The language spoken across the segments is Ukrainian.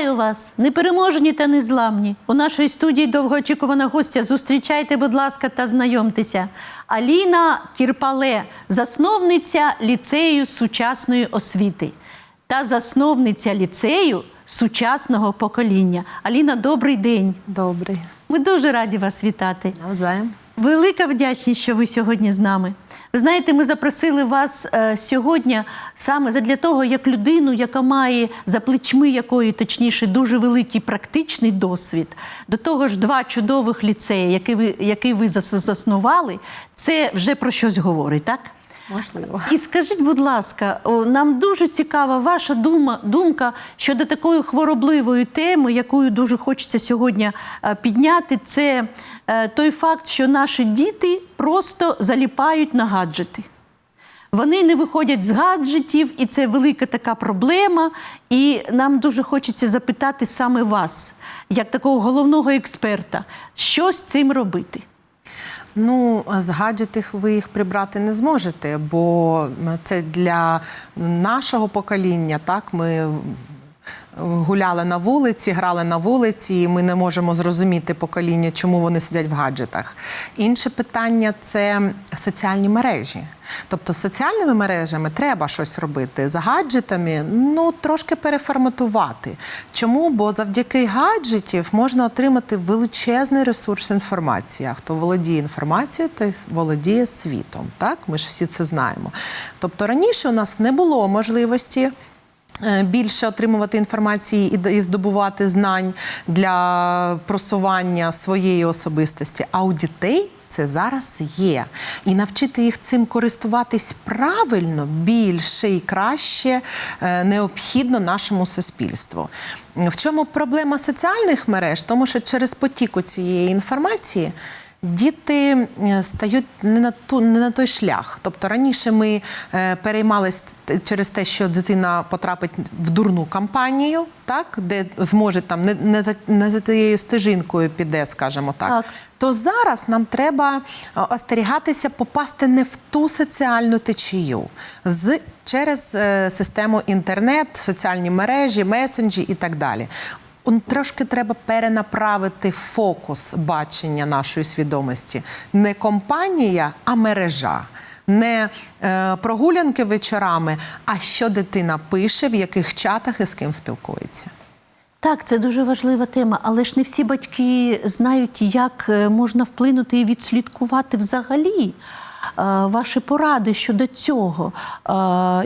Вітаю вас, непереможні та незламні. У нашій студії довгоочікувана гостя. Зустрічайте, будь ласка, та знайомтеся. Аліна Кірпале, засновниця ліцею сучасної освіти та засновниця ліцею сучасного покоління. Аліна, добрий день. Добрий. Ми дуже раді вас вітати. Навзаєм. Велика вдячність, що ви сьогодні з нами. Ви знаєте, ми запросили вас е, сьогодні саме задля того, як людину, яка має за плечми якої, точніше, дуже великий практичний досвід. До того ж, два чудових ліцеї, які ви, які ви заснували, це вже про щось говорить, так? Можливо. І скажіть, будь ласка, нам дуже цікава ваша дума, думка щодо такої хворобливої теми, якою дуже хочеться сьогодні е, підняти. Це той факт, що наші діти просто заліпають на гаджети. Вони не виходять з гаджетів, і це велика така проблема. І нам дуже хочеться запитати саме вас, як такого головного експерта, що з цим робити. Ну, з гаджетів ви їх прибрати не зможете, бо це для нашого покоління. Так, ми гуляли на вулиці, грали на вулиці, і ми не можемо зрозуміти покоління, чому вони сидять в гаджетах. Інше питання це соціальні мережі. Тобто з соціальними мережами треба щось робити. З гаджетами ну трошки переформатувати. Чому? Бо завдяки гаджетів можна отримати величезний ресурс інформації. А хто володіє інформацією, той володіє світом. Так, ми ж всі це знаємо. Тобто раніше у нас не було можливості. Е, Більше отримувати інформації і здобувати знань для просування своєї особистості. А у дітей це зараз є. І навчити їх цим користуватись правильно більше і краще е, необхідно нашому суспільству. В чому проблема соціальних мереж? Тому що через потіку цієї інформації. Діти е, стають не на ту не на той шлях. Тобто раніше ми е, переймались через те, що дитина потрапить в дурну кампанію, так де зможе там не, не, за- не за тією стежинкою піде, скажімо так. Так. То зараз нам треба е, остерігатися попасти не в ту соціальну течію з через систему інтернет, соціальні мережі, месенджі і так далі. Трошки треба перенаправити фокус бачення нашої свідомості. Не компанія, а мережа. Не е, прогулянки вечорами, а що дитина пише, в яких чатах і з ким спілкується. Так, це дуже важлива тема, але ж не всі батьки знають, як е, можна вплинути і відслідкувати взагалі ваші поради щодо цього. Е,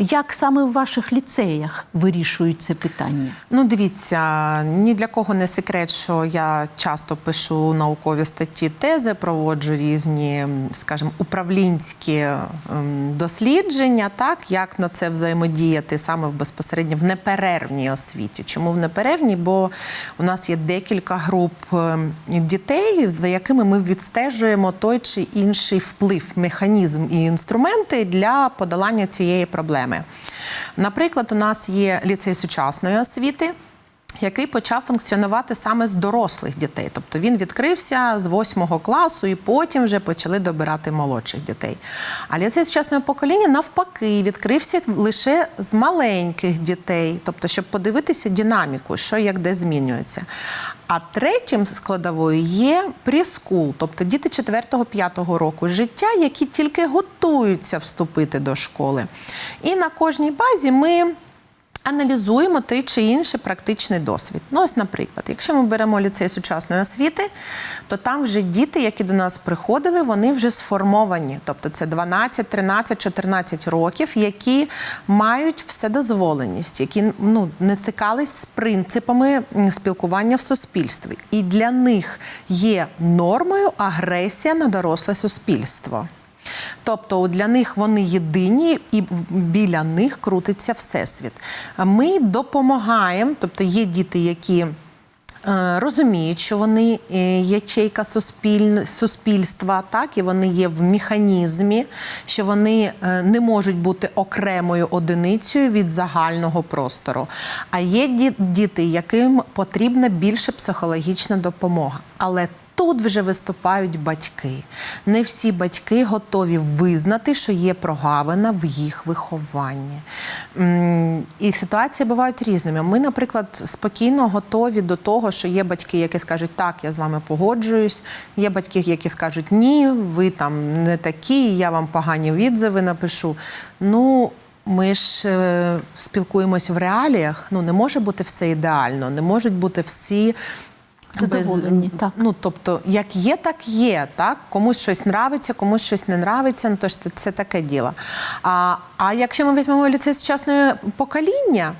Як саме в ваших ліцеях вирішують це питання? Ну, дивіться, ні для кого не секрет, що я часто пишу наукові статті, тези, проводжу різні, скажімо, управлінські ем, дослідження, так як на це взаємодіяти саме безпосередньо в неперервній освіті. Чому в неперервній? Бо у нас є декілька груп ем, дітей, за якими ми відстежуємо той чи інший вплив, механізм і інструменти для подолання цієї проблеми. Наприклад, у нас є ліцей сучасної освіти. Який почав функціонувати саме з дорослих дітей, тобто він відкрився з восьмого класу, і потім вже почали добирати молодших дітей. А ліцей сучасного покоління навпаки відкрився лише з маленьких дітей, тобто, щоб подивитися динаміку, що як де змінюється. А третім складовою є прескул, тобто діти 4-5 року життя, які тільки готуються вступити до школи. І на кожній базі ми аналізуємо той чи інший практичний досвід. Ну, ось, наприклад, якщо ми беремо ліцей сучасної освіти, то там вже діти, які до нас приходили, вони вже сформовані. Тобто це 12, 13, 14 років, які мають вседозволеність, які ну, не стикались з принципами спілкування в суспільстві. І для них є нормою агресія на доросле суспільство. Тобто для них вони єдині, і біля них крутиться всесвіт. Ми допомагаємо, тобто є діти, які. е, Розуміють, що вони е, ячейка суспіль... суспільства, так і вони є в механізмі, що вони е, не можуть бути окремою одиницею від загального простору. А є діти, яким потрібна більше психологічна допомога. Але Тут вже виступають батьки. Не всі батьки готові визнати, що є прогавина в їх вихованні. І ситуації бувають різними. Ми, наприклад, спокійно готові до того, що є батьки, які скажуть, так, я з вами погоджуюсь. Є батьки, які скажуть, ні, ви там не такі, я вам погані відзиви напишу. Ну, ми ж е, спілкуємось в реаліях. Ну, не може бути все ідеально, не можуть бути всі. Задоволені, так. Ну, тобто, як є, так є. Так? Комусь щось нравиться, комусь щось не нравиться, ну то ж це, це таке діло. А, а якщо ми візьмемо ліцей сучасного покоління,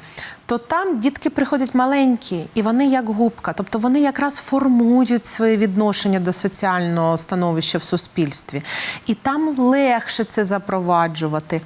то там дітки приходять маленькі, і вони як губка. Тобто вони якраз формують своє відношення до соціального становища в суспільстві. І там легше це запроваджувати.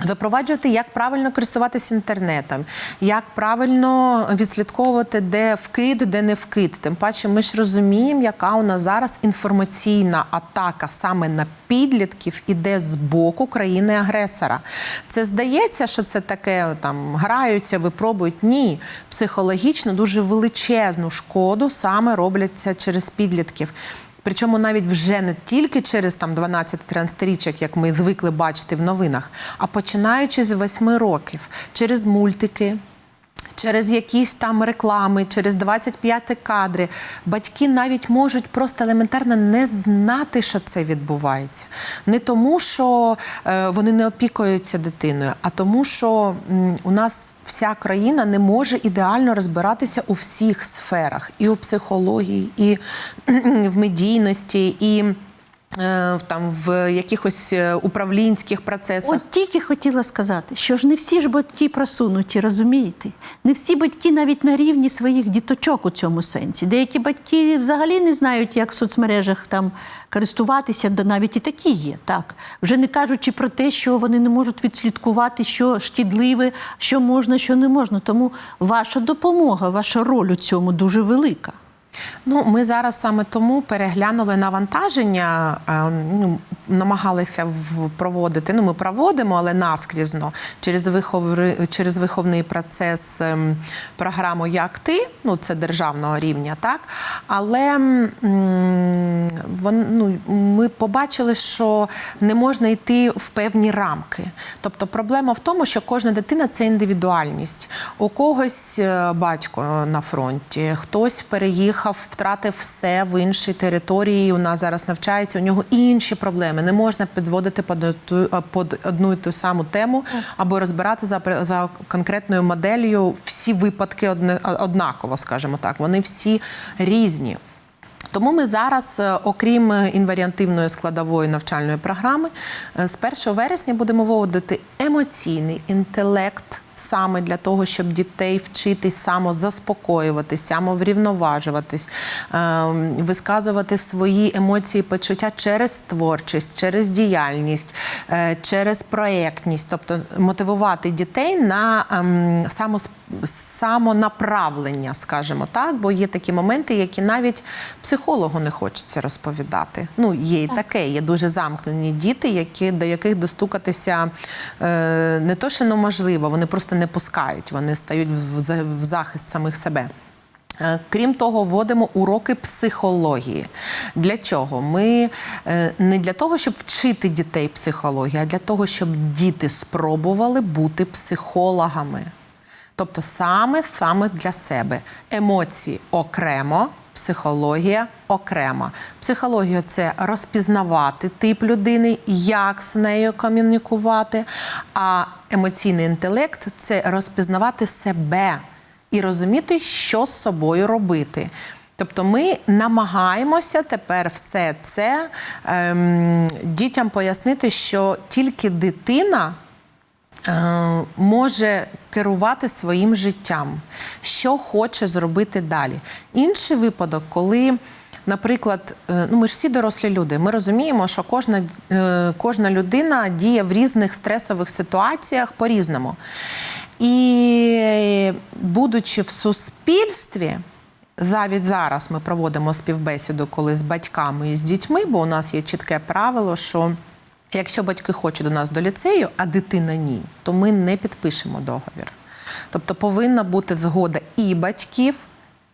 Запроваджувати, як правильно користуватися інтернетом, як правильно відслідковувати, де вкид, де не вкид. Тим паче, ми ж розуміємо, яка у нас зараз інформаційна атака саме на підлітків іде з боку країни-агресора. Це здається, що це таке там граються, випробують. Ні, психологічно дуже величезну шкоду саме робляться через підлітків. Причому навіть вже не тільки через там 12-13 річок, як ми звикли бачити в новинах, а починаючи з 8 років, через мультики. Через якісь там реклами, через 25 кадри. Батьки навіть можуть просто елементарно не знати, що це відбувається. Не тому, що е, вони не опікуються дитиною, а тому, що у нас вся країна не може ідеально розбиратися у всіх сферах: і у психології, і в медійності, і там в якихось е, управлінських процесах. От тільки хотіла сказати, що ж не всі ж батьки просунуті, розумієте? Не всі батьки навіть на рівні своїх діточок у цьому сенсі. Деякі батьки взагалі не знають, як в соцмережах там користуватися, да навіть і такі є. Так вже не кажучи про те, що вони не можуть відслідкувати, що шкідливе, що можна, що не можна. Тому ваша допомога, ваша роль у цьому дуже велика. Ну, ми зараз саме тому переглянули навантаження, е, ну, намагалися проводити. Ну, ми проводимо, але наскрізно через виховри, через виховний процес ем, програму Як ти, ну це державного рівня, так. Але вон, ну, ми побачили, що не можна йти в певні рамки. Тобто проблема в тому, що кожна дитина це індивідуальність. У когось е, батько на фронті, хтось переїхав, втратив все в іншій території. У нас зараз навчається. У нього інші проблеми. Не можна підводити під, е, одну і ту саму тему або розбирати за, за конкретною моделлю всі випадки одне, однаково, скажімо так. Вони всі різні. Тому ми зараз, е, окрім е, інваріантивної складової навчальної програми, е, з 1 вересня будемо вводити емоційний інтелект. Саме для того, щоб дітей вчити самозаспокоюватись, самоврівноважуватись, висказувати свої емоції, почуття через творчість, через діяльність, через проєктність, тобто мотивувати дітей на ем, самос- самонаправлення, скажімо так, бо є такі моменти, які навіть психологу не хочеться розповідати. Ну, є і таке, є дуже замкнені діти, які, до яких достукатися е, не то, що неможливо, вони просто не пускають, вони стають в, в захист самих себе. Е, Крім того, вводимо уроки психології. Для чого? Ми е, не для того, щоб вчити дітей психології, а для того, щоб діти спробували бути психологами. Тобто саме саме для себе. Емоції окремо, психологія окремо. Психологія це розпізнавати тип людини, як з нею комунікувати. А емоційний інтелект це розпізнавати себе і розуміти, що з собою робити. Тобто ми намагаємося тепер все це ем, дітям пояснити, що тільки дитина може керувати своїм життям, що хоче зробити далі. Інший випадок, коли. Наприклад, е, ну ми ж всі дорослі люди. Ми розуміємо, що кожна, е, кожна людина діє в різних стресових ситуаціях по-різному. І будучи в суспільстві, навіть зараз ми проводимо співбесіду, коли з батьками і з дітьми, бо у нас є чітке правило, що якщо батьки хочуть до нас до ліцею, а дитина ні, то ми не підпишемо договір. Тобто повинна бути згода і батьків,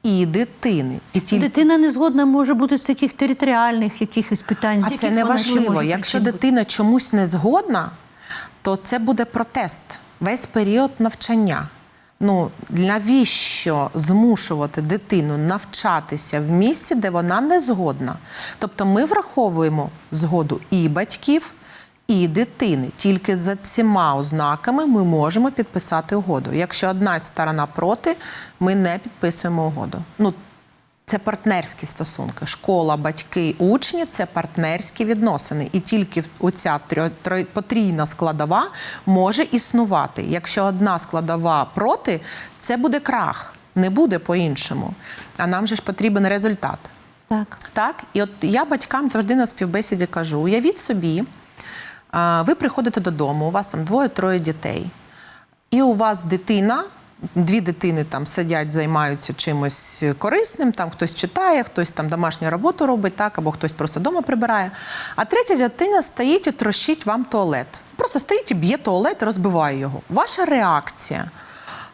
і дитини. І тільки Дитина не згодна може бути з таких територіальних якихось питань. А це не важливо. Якщо бути. дитина чомусь не згодна, то це буде протест весь період навчання. Ну навіщо змушувати дитину навчатися в місці, де вона не згодна? Тобто ми враховуємо згоду і батьків, і дитини. Тільки за цими ознаками ми можемо підписати угоду. Якщо одна сторона проти, ми не підписуємо угоду. Ну це партнерські стосунки. Школа, батьки, учні це партнерські відносини. І тільки оця потрійна складова може існувати. Якщо одна складова проти, це буде крах, не буде по-іншому. А нам же ж потрібен результат. Так. Так, і от я батькам завжди на співбесіді кажу: уявіть собі, ви приходите додому, у вас там двоє-троє дітей, і у вас дитина. Дві дитини там сидять, займаються чимось корисним, там хтось читає, хтось там домашню роботу робить, так, або хтось просто вдома прибирає. А третя дитина стоїть і трощить вам туалет. Просто стоїть і б'є туалет, розбиває його. Ваша реакція.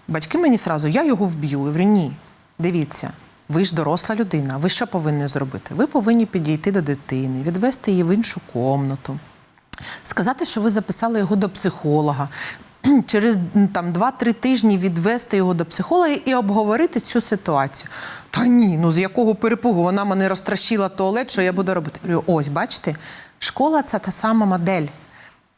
Батьки мені зразу, я його вб'ю. Я говорю, ні, дивіться, ви ж доросла людина. Ви що повинні зробити? Ви повинні підійти до дитини, відвести її в іншу комнату, сказати, що ви записали його до психолога. Через там 2-3 тижні відвести його до психолога і обговорити цю ситуацію. Та ні, ну з якого перепугу вона мене розтращила туалет, що я буду робити? Ось, бачите, школа це та сама модель.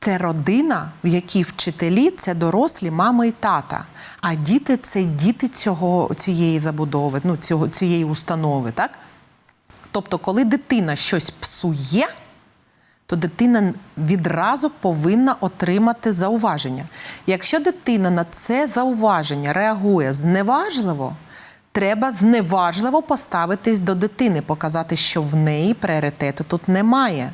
Це родина, в якій вчителі це дорослі мами і тата. А діти це діти цього, цієї забудови, ну, цього, цієї установи. Так? Тобто, коли дитина щось псує, то дитина відразу повинна отримати зауваження. Якщо дитина на це зауваження реагує зневажливо, треба зневажливо поставитись до дитини, показати, що в неї пріоритету тут немає.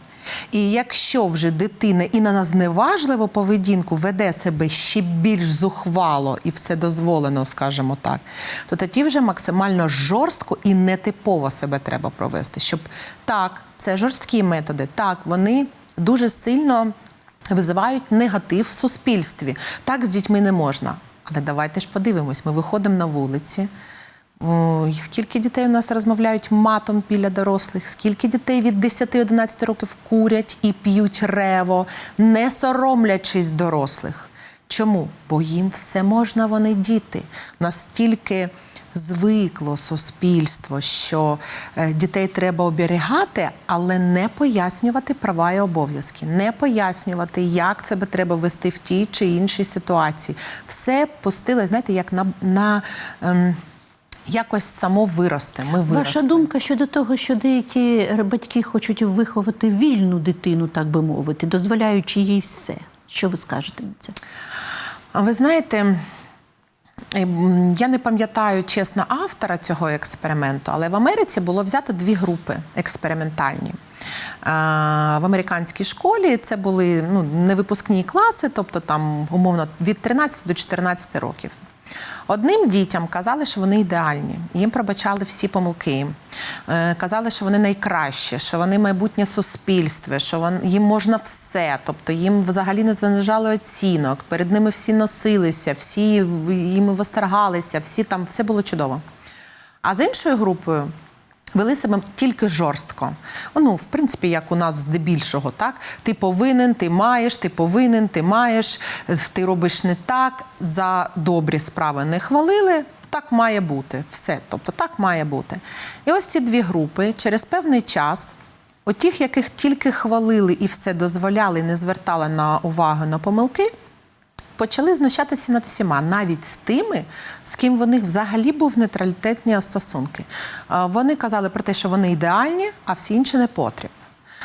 І якщо вже дитина і на зневажливу поведінку веде себе ще більш зухвало і все дозволено, скажімо так, то тоді вже максимально жорстко і нетипово себе треба провести. Щоб так, це жорсткі методи, так, вони дуже сильно визивають негатив в суспільстві. Так з дітьми не можна. Але давайте ж подивимось, ми виходимо на вулиці. Ой, скільки дітей у нас розмовляють матом біля дорослих, скільки дітей від 10-11 років курять і п'ють рево, не соромлячись дорослих. Чому? Бо їм все можна, вони діти. Настільки звикло суспільство, що е, дітей треба оберігати, але не пояснювати права і обов'язки, не пояснювати, як себе треба вести в тій чи іншій ситуації. Все пустили, знаєте, як на. на ем, якось само виросте. Ми виросли. Ваша думка щодо того, що деякі батьки хочуть виховати вільну дитину, так би мовити, дозволяючи їй все. Що ви скажете на це? Ви знаєте, я не пам'ятаю чесно автора цього експерименту, але в Америці було взято дві групи експериментальні. В американській школі це були ну, невипускні класи, тобто там умовно від 13 до 14 років. Одним дітям казали, що вони ідеальні, їм пробачали всі помилки. Е, Казали, що вони найкращі, що вони майбутнє суспільство, що їм можна все. Тобто їм взагалі не занижали оцінок, перед ними всі носилися, всі їм востергалися, всі там все було чудово. А з іншою групою вели себе тільки жорстко. Ну, в принципі, як у нас здебільшого, так? Ти повинен, ти маєш, ти повинен, ти маєш, ти робиш не так, за добрі справи не хвалили. Так має бути. Все. Тобто так має бути. І ось ці дві групи через певний час. Отіх, яких тільки хвалили і все дозволяли, не звертали на увагу на помилки, почали знущатися над всіма, навіть з тими, з ким в них взагалі був нейтралітетні стосунки. Вони казали про те, що вони ідеальні, а всі інші не потріб.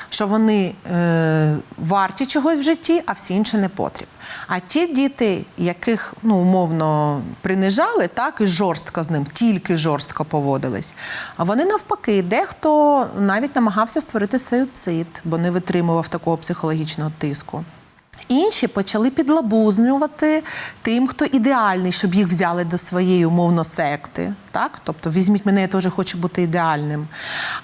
Що вони е, варті чогось в житті, а всі інші не потріб. А ті діти, яких ну, умовно принижали, так і жорстко з ним, тільки жорстко поводились. А вони навпаки, дехто навіть намагався створити суїцид, бо не витримував такого психологічного тиску. Інші почали підлабузнювати тим, хто ідеальний, щоб їх взяли до своєї умовно секти. Так? Тобто візьміть мене, я теж хочу бути ідеальним.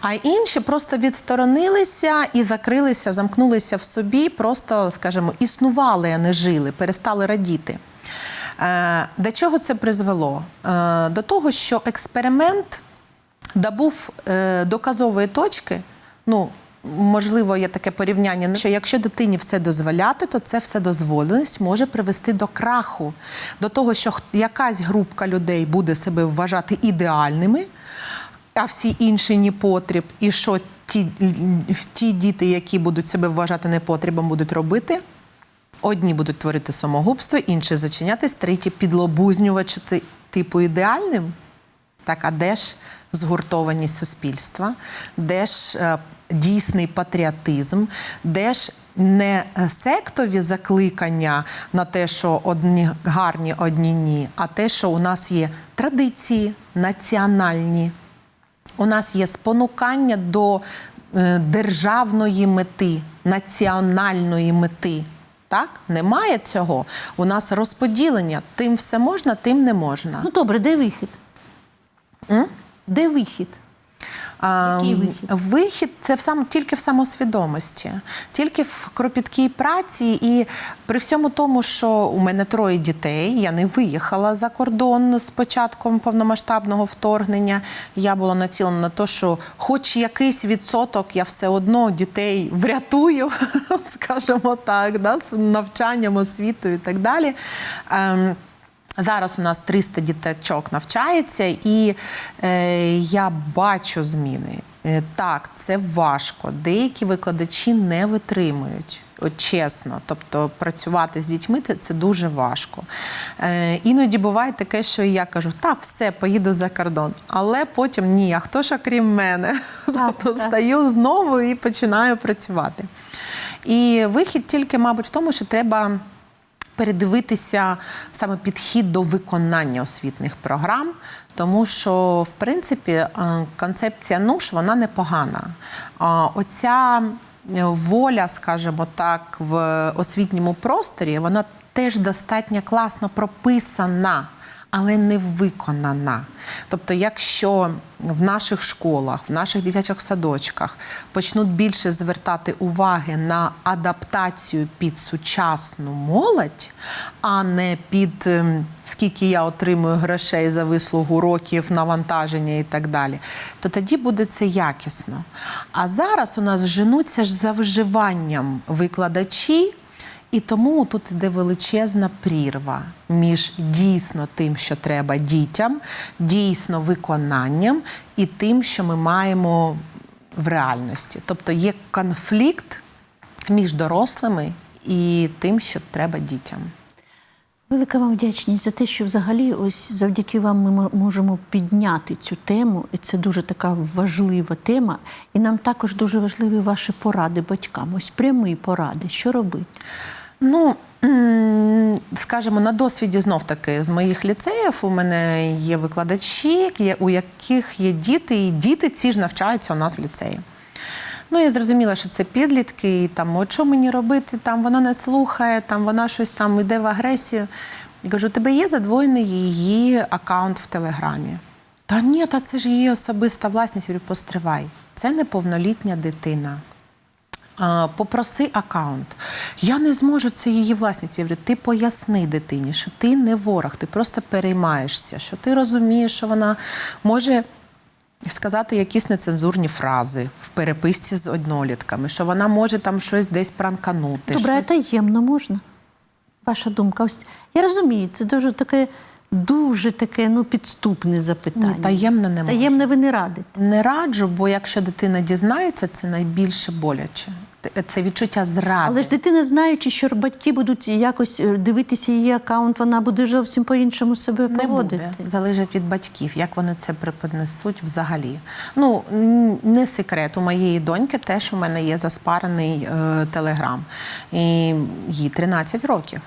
А інші просто відсторонилися і закрилися, замкнулися в собі, просто, скажімо, існували, а не жили, перестали радіти. Е, До чого це призвело? Е, До того, що експеримент добув е, доказової точки, ну. Можливо, є таке порівняння, що якщо дитині все дозволяти, то це вседозволеність може привести до краху, до того, що якась групка людей буде себе вважати ідеальними, а всі інші непотріб, і що ті, ті діти, які будуть себе вважати непотрібом, будуть робити. Одні будуть творити самогубство, інші зачинятись, треті підлобузнювати типу ідеальним. Так, а де ж згуртованість суспільства, де ж е, дійсний патріотизм, де ж не сектові закликання на те, що одні гарні, одні ні, а те, що у нас є традиції національні, у нас є спонукання до е, державної мети, національної мети. Так, немає цього. У нас розподілення. Тим все можна, тим не можна. Ну добре, де вихід? Де вихід? А, Який вихід? Вихід це в сам тільки в самосвідомості, тільки в кропіткій праці. І при всьому тому, що у мене троє дітей, я не виїхала за кордон з початком повномасштабного вторгнення. Я була націлена на те, що хоч якийсь відсоток я все одно дітей врятую, скажімо так, да, з навчанням, освітою і так далі. Зараз у нас 300 діточок навчається, і е, я бачу зміни. Е, так, це важко. Деякі викладачі не витримують. От чесно, тобто працювати з дітьми це- дуже важко. Е, іноді буває таке, що я кажу, та все, поїду за кордон. Але потім ні, а хто ж окрім мене? тобто так. стаю знову і починаю працювати. І вихід тільки, мабуть, в тому, що треба передивитися саме підхід до виконання освітних програм, тому що, в принципі, е, концепція НУШ вона непогана. Оця е, воля, скажімо так, в освітньому просторі, вона теж достатньо класно прописана. Але не виконана. Тобто, якщо в наших школах, в наших дитячих садочках почнуть більше звертати уваги на адаптацію під сучасну молодь, а не під ем, скільки я отримую грошей за вислугу років, навантаження і так далі, то тоді буде це якісно. А зараз у нас женуться ж за виживанням викладачі. І тому тут іде величезна прірва між дійсно тим, що треба дітям, дійсно виконанням, і тим, що ми маємо в реальності. Тобто є конфлікт між дорослими і тим, що треба дітям. Велика вам вдячність за те, що взагалі ось завдяки вам ми можемо підняти цю тему, і це дуже така важлива тема. І нам також дуже важливі ваші поради батькам. Ось прямі поради, що робити. Ну, скажімо, на досвіді знов таки з моїх ліцеїв у мене є викладачі, у яких є діти, і діти ці ж навчаються у нас в ліцеї. Ну, я зрозуміла, що це підлітки, і там, от що мені робити, там вона не слухає, там вона щось там йде в агресію. Я кажу, у тебе є задвоєний її аккаунт в Телеграмі. Та ні, та це ж її особиста власність. Я говорю, постривай. Це неповнолітня дитина. Попроси аккаунт. Я не зможу, це її власність. Я говорю, ти поясни дитині, що ти не ворог, ти просто переймаєшся, що ти розумієш, що вона може сказати якісь нецензурні фрази в переписці з однолітками, що вона може там щось десь пранканути. Добре, щось... таємно можна? Ваша думка? Ось я розумію, це дуже таке, дуже таке ну, підступне запитання. Ні, таємно не. Таємне ви не радите. Не раджу, бо якщо дитина дізнається, це найбільше боляче. Це- відчуття зради. Але ж дитина, знаючи, що батьки будуть якось е, дивитися її аккаунт, вона буде зовсім по-іншому себе Не поводити. буде. Залежить від батьків, як вони це преподнесуть взагалі. Ну, не секрет, у моєї доньки теж у мене є заспарений е, телеграм. І їй 13 років.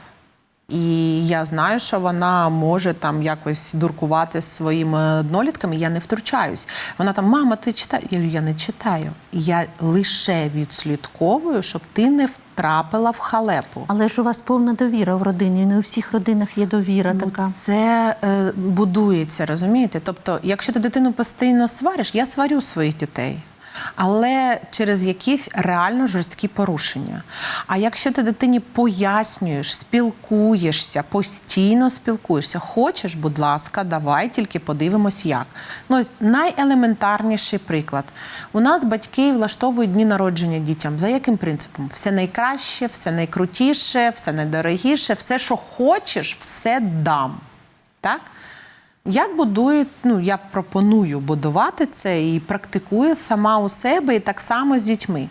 І я знаю, що вона може там якось дуркувати з своїми однолітками. Я не втручаюсь. Вона там, мама, ти читаєш? Я говорю, я не читаю. Я лише відслідковую, щоб ти не втрапила в халепу. Але ж у вас повна довіра в родині. Не у всіх родинах є довіра Ну, така. Це е, будується, розумієте? Тобто, якщо ти дитину постійно свариш, я сварю своїх дітей. Але через якісь реально жорсткі порушення. А якщо ти дитині пояснюєш, спілкуєшся, постійно спілкуєшся, хочеш, будь ласка, давай тільки подивимось, як. Ну, найелементарніший приклад. У нас батьки влаштовують дні народження дітям. За яким принципом? Все найкраще, все найкрутіше, все найдорогіше, все, що хочеш, все дам. Так? Як будую, ну я пропоную будувати це і практикую сама у себе, і так само з дітьми.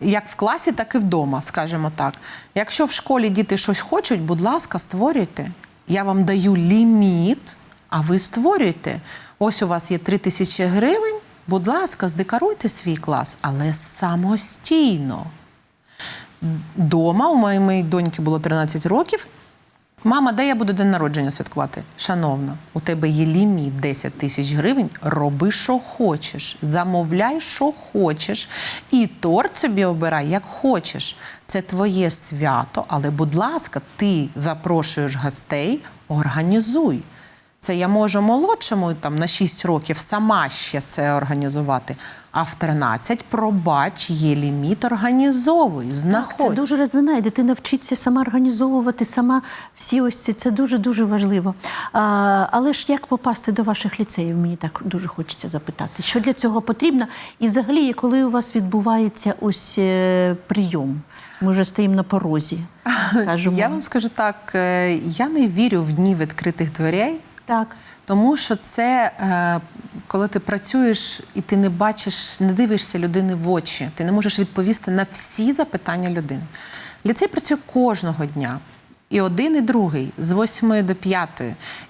Як в класі, так і вдома, скажімо так. Якщо в школі діти щось хочуть, будь ласка, створюйте. Я вам даю ліміт, а ви створюйте. Ось у вас є 3 тисячі гривень. Будь ласка, здекоруйте свій клас, але самостійно. Дома у моєї доньки було 13 років. Мама, де я буду день народження святкувати? Шановна, у тебе є ліміт 10 тисяч гривень. Роби, що хочеш, замовляй, що хочеш, і торт собі обирай, як хочеш. Це твоє свято, але, будь ласка, ти запрошуєш гостей, організуй. Це я можу молодшому там на 6 років сама ще це організувати. А в 13, пробач, є ліміт, організовуй, Так, знаходь. це дуже розвинає. Дитина вчиться сама організовувати, сама всі ось ці. Це дуже дуже важливо. А, але ж як попасти до ваших ліцеїв? Мені так дуже хочеться запитати. Що для цього потрібно? І взагалі, коли у вас відбувається ось е, прийом? Ми вже стоїмо на порозі. Скажемо. Я вам скажу так: е, я не вірю в дні відкритих дверей, Так. Тому що це е, коли ти працюєш і ти не бачиш, не дивишся людини в очі, ти не можеш відповісти на всі запитання людини. Ліцей працює кожного дня. І один, і другий з 8 до 5.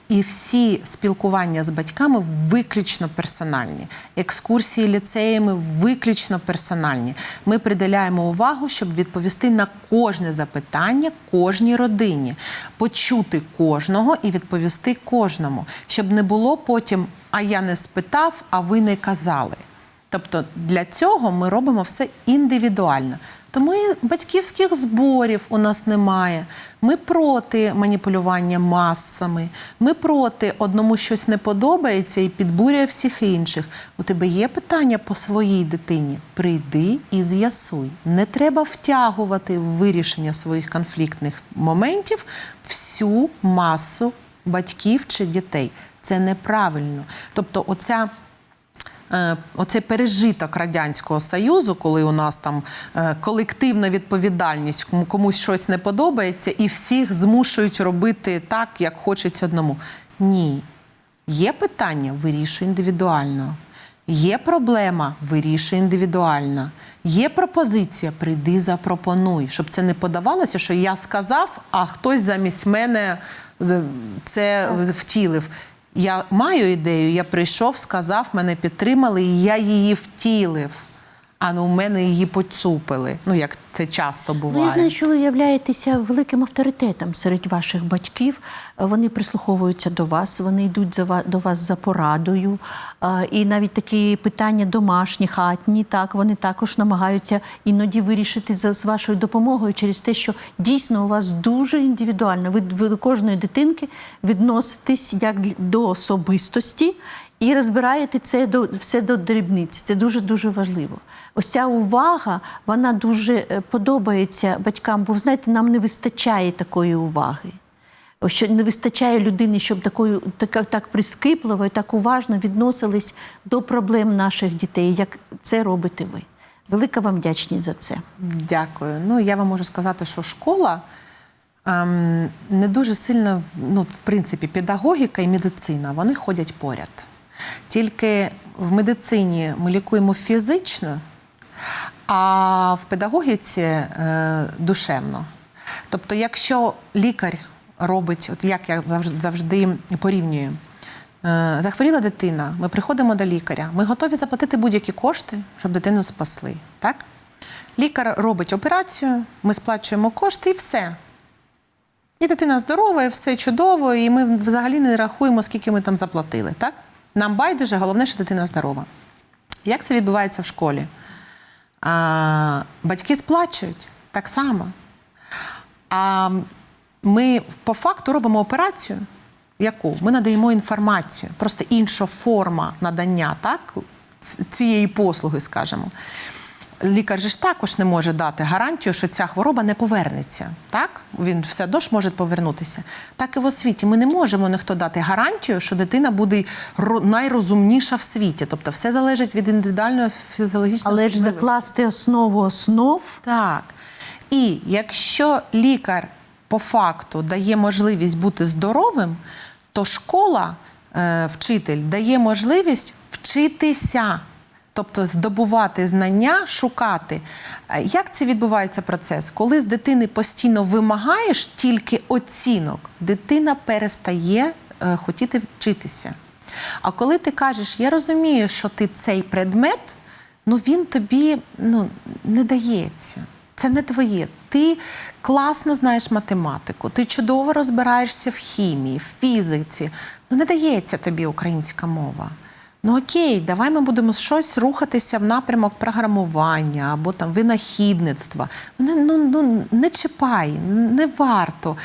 І всі спілкування з батьками виключно персональні. Екскурсії ліцеями виключно персональні. Ми приділяємо увагу, щоб відповісти на кожне запитання кожній родині, почути кожного і відповісти кожному, щоб не було потім, а я не спитав, а ви не казали. Тобто для цього ми робимо все індивідуально. Тому і батьківських зборів у нас немає. Ми проти маніпулювання масами. Ми проти одному щось не подобається і підбурює всіх інших. У тебе є питання по своїй дитині? Прийди і з'ясуй. Не треба втягувати в вирішення своїх конфліктних моментів всю масу батьків чи дітей. Це неправильно. Тобто, оця оцей пережиток Радянського Союзу, коли у нас там е, колективна відповідальність, комусь щось не подобається, і всіх змушують робити так, як хочеться одному. Ні. Є питання, вирішуй індивідуально. Є проблема, вирішуй індивідуально. Є пропозиція, прийди, запропонуй, щоб це не подавалося, що я сказав, а хтось замість мене е, це втілив. Я маю ідею, я прийшов, сказав, мене підтримали, і я її втілив. А ну, у мене її поцупили. Ну, як це часто Ну, буває. я знаю, що ви являєтеся великим авторитетом серед ваших батьків. Вони прислуховуються до вас, вони йдуть за до вас за порадою. І навіть такі питання домашні, хатні, так вони також намагаються іноді вирішити з вашою допомогою через те, що дійсно у вас дуже індивідуально. Ви, ви до кожної дитинки відноситесь як до особистості. І розбираєте це до все до дрібниць. Це дуже дуже важливо. Ось ця увага, вона дуже е, подобається батькам, бо знаєте, нам не вистачає такої уваги. Що не вистачає людини, щоб такою так, так прискіпливо і так уважно відносились до проблем наших дітей, як це робите ви. Велика вам вдячність за це. Дякую. Ну я вам можу сказати, що школа ем, не дуже сильно, ну, в принципі, педагогіка і медицина вони ходять поряд. Тільки в медицині ми лікуємо фізично, а в педагогіці е, душевно. Тобто, якщо лікар робить, от як я завжди, порівнюю, е, захворіла дитина, ми приходимо до лікаря, ми готові заплатити будь-які кошти, щоб дитину спасли. Так? Лікар робить операцію, ми сплачуємо кошти і все. І дитина здорова, і все чудово, і ми взагалі не рахуємо, скільки ми там заплатили. Так? Нам байдуже, головне, що дитина здорова. Як це відбувається в школі? А, батьки сплачують так само. А ми по факту робимо операцію, яку ми надаємо інформацію, просто інша форма надання, так? цієї послуги, скажімо. Лікар же ж також не може дати гарантію, що ця хвороба не повернеться. Так? Він все одно ж може повернутися. Так і в освіті. Ми не можемо ніхто дати гарантію, що дитина буде найрозумніша в світі. Тобто все залежить від індивідуальної фізіологічної Але ж закласти основу основ. Так. І якщо лікар по факту дає можливість бути здоровим, то школа, е, вчитель дає можливість вчитися. Тобто здобувати знання, шукати. Е, Як це відбувається процес? Коли з дитини постійно вимагаєш тільки оцінок, дитина перестає е, хотіти вчитися. А коли ти кажеш, я розумію, що ти цей предмет, ну він тобі ну, не дається. Це не твоє. Ти класно знаєш математику, ти чудово розбираєшся в хімії, в фізиці. Ну не дається тобі українська мова. Ну окей, давай ми будемо щось рухатися в напрямок програмування або там винахідництва. Ну не, ну, ну, не чіпай, не варто.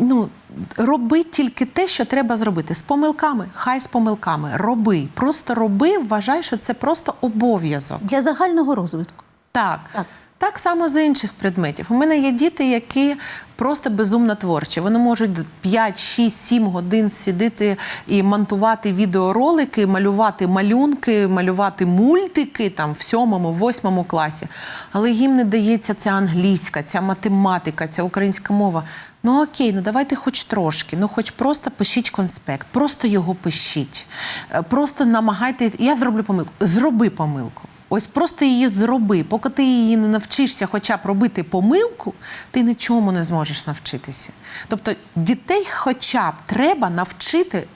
Ну, роби тільки те, що треба зробити. З помилками, хай з помилками. Роби. Просто роби, вважай, що це просто обов'язок. Для загального розвитку. Так. Так. Так само з інших предметів. У мене є діти, які просто безумно творчі. Вони можуть 5, 6, 7 годин сидіти і монтувати відеоролики, малювати малюнки, малювати мультики там в сьомому, восьмому класі. Але їм не дається ця англійська, ця математика, ця українська мова. Ну окей, ну давайте хоч трошки, ну хоч просто пишіть конспект, просто його пишіть. Е, Просто намагайтесь, я зроблю помилку. Зроби помилку. Ось просто її зроби. Поки ти її не навчишся хоча б робити помилку, ти нічому не зможеш навчитися. Тобто дітей хоча б треба навчити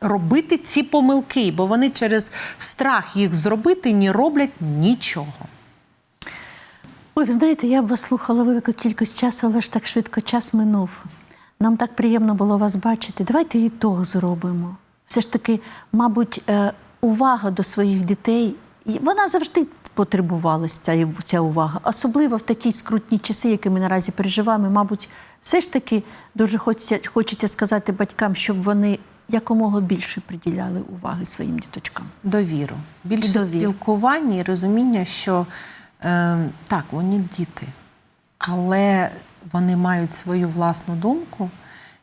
робити ці помилки, бо вони через страх їх зробити не роблять нічого. Ой, ви знаєте, я б вас слухала велику кількість часу, але ж так швидко час минув. Нам так приємно було вас бачити. Давайте і того зробимо. Все ж таки, мабуть, е, увага до своїх дітей, вона завжди потребувалася, ця, ця увага. Особливо в такі скрутні часи, які ми наразі переживаємо. Мабуть, все ж таки дуже хочеться, хочеться сказати батькам, щоб вони якомога більше приділяли уваги своїм діточкам. Довіру. Більше Довіру. спілкування і розуміння, що е, так, вони діти, але вони мають свою власну думку,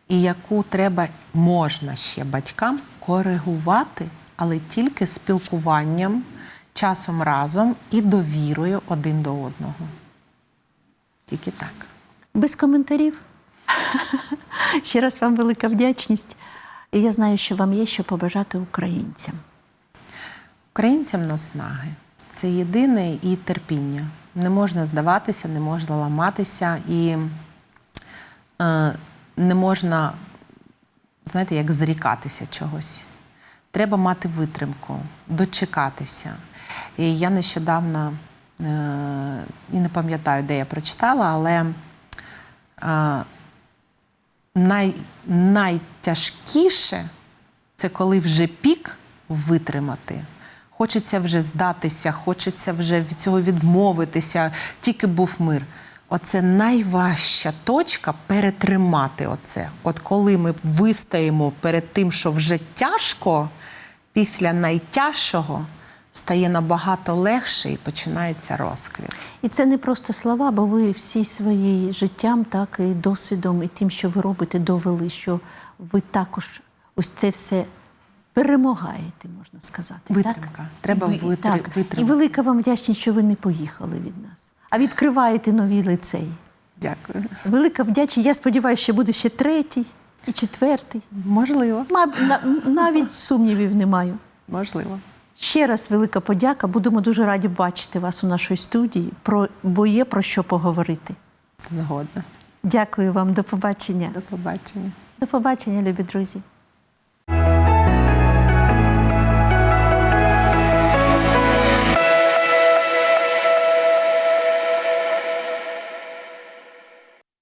і яку треба можна ще батькам коригувати, але тільки спілкуванням, часом разом і довірою один до одного. Тільки так. Без коментарів. Ще раз вам велика вдячність. І я знаю, що вам є що побажати українцям. Українцям наснаги це єдине і терпіння. Не можна здаватися, не можна ламатися і е, не можна, знаєте, як зрікатися чогось. Треба мати витримку, дочекатися. І я нещодавно е, і не пам'ятаю, де я прочитала, але е, най, найтяжкіше це коли вже пік витримати. Хочеться вже здатися, хочеться вже від цього відмовитися, тільки був мир. Оце найважча точка перетримати оце. От коли ми вистоїмо перед тим, що вже тяжко, після найтяжчого стає набагато легше і починається розквіт. І це не просто слова, бо ви всі своїм життям, так і досвідом, і тим, що ви робите, довели, що ви також ось це все перемагаєте, можна сказати. Витримка. Так? Треба І ви- витри- так. І велика вам вдячність, що ви не поїхали від нас, а відкриваєте нові лицеї. Дякую. Велика вдячність. Я сподіваюся, що буде ще третій і четвертий. Можливо. Маб- на- навіть сумнівів не маю. Можливо. Ще раз велика подяка. Будемо дуже раді бачити вас у нашій студії, про, бо є про що поговорити. Згодна. Дякую вам, до побачення. До побачення. До побачення, любі друзі.